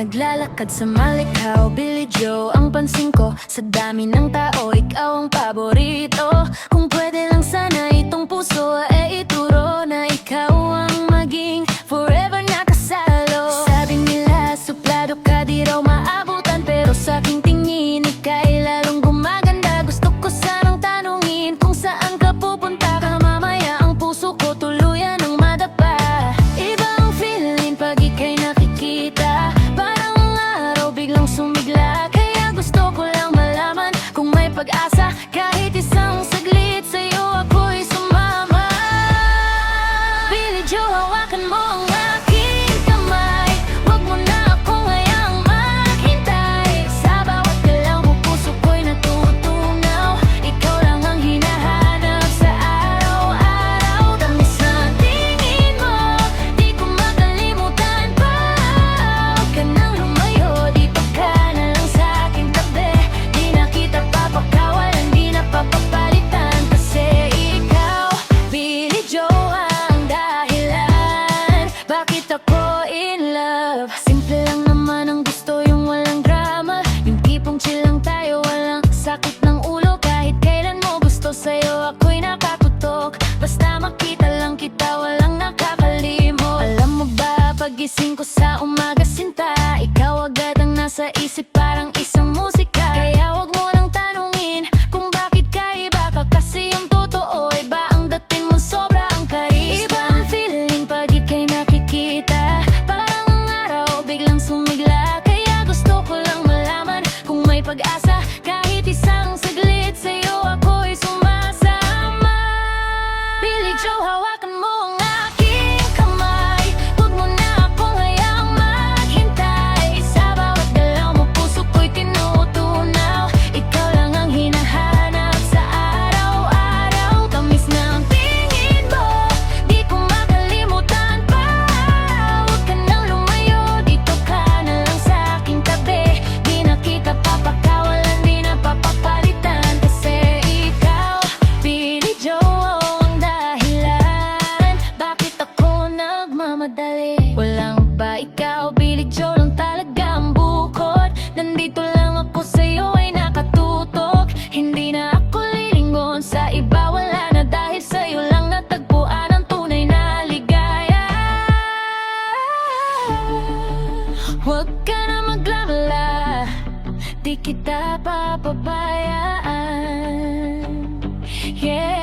Naglalakad sa malikaw, Billy Joe ang pansin ko. Sa dami ng tao, ikaw ang paborito. Kung pwede lang kita walang nakakalimot Alam mo ba pagising ko sa umaga sinta Ikaw agad ang nasa isip parang isang musika. Kaya wag mo nang tanungin kung bakit ka iba ka Kasi yung totoo iba ang dating mo sobra ang karisma. Iba ang feeling pag ikay nakikita. Parang araw biglang sumigla Kaya gusto ko lang malaman kung may pag-asa Di kita papabayaan. Yeah.